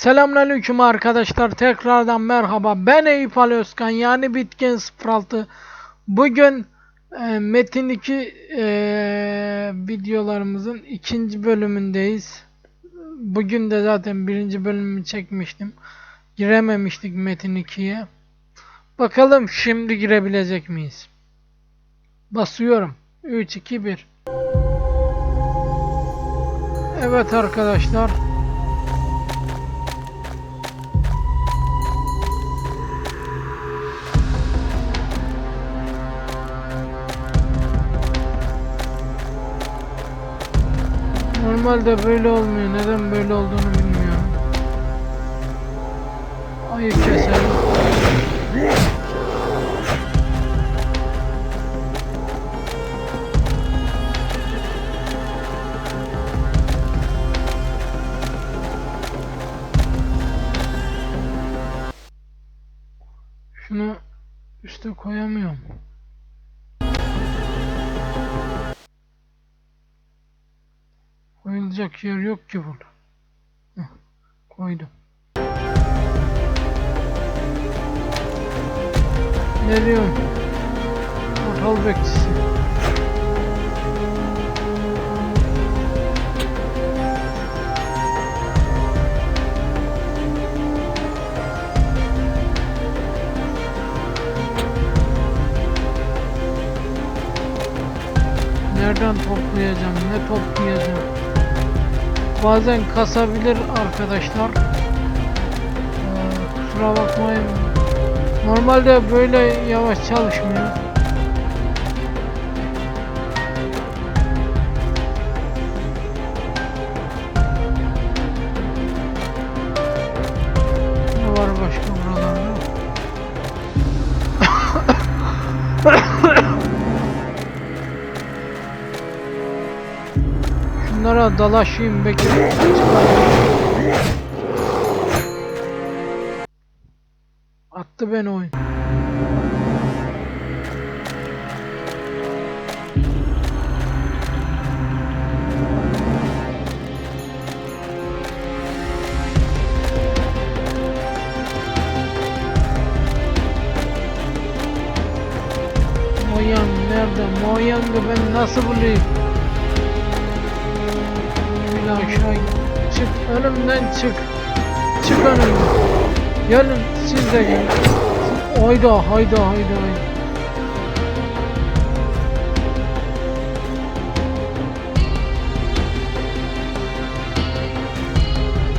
Selamünaleyküm arkadaşlar. Tekrardan merhaba. Ben Eyüp Ali Özkan yani Bitgen 06. Bugün e, Metin 2 e, videolarımızın ikinci bölümündeyiz. Bugün de zaten birinci bölümünü çekmiştim. Girememiştik Metin 2'ye. Bakalım şimdi girebilecek miyiz? Basıyorum. 3 2 1. Evet arkadaşlar. Normalde böyle olmuyor. Neden böyle olduğunu bilmiyorum. Ayı keselim. Şunu üste koyamıyorum. Koyulacak yer yok ki burada. Heh, koydum. Ne diyorsun? Portal bekçisi. Nereden toplayacağım? Ne toplayacağım? Bazen kasabilir arkadaşlar. Ee, kusura bakmayın. Normalde böyle yavaş çalışmıyor. Şunlara dalaşayım belki. Attı beni oyun. Moyan nerede? Moyan'ı ben nasıl bulayım? Aşağı çık önümden çık. Çık önümden. Gelin siz de gelin. Hayda hayda hayda hayda.